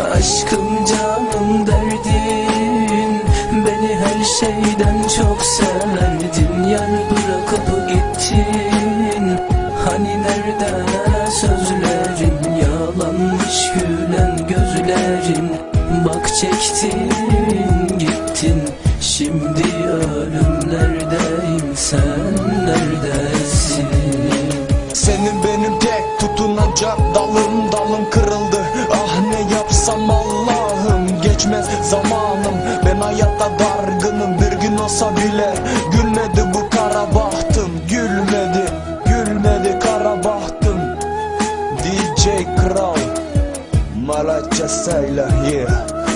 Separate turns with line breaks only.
Aşkım canım derdin. Beni her şeyden çok severdin Yar bırakıp gittin. Hani nerede sözlerin? Yalanmış gülen gözlerin. Bak çektin gittin. Şimdi ölümlerdeyim Sen neredesin?
Senin benim tek tutunacak dalım dalım kırıldı zamanım. Ben hayatta dargınım. Bir gün olsa bile Gülmedi bu kara bahtım. Gülmedi gülmedi kara bahtım. DJ Kral Malatya Sayla yeah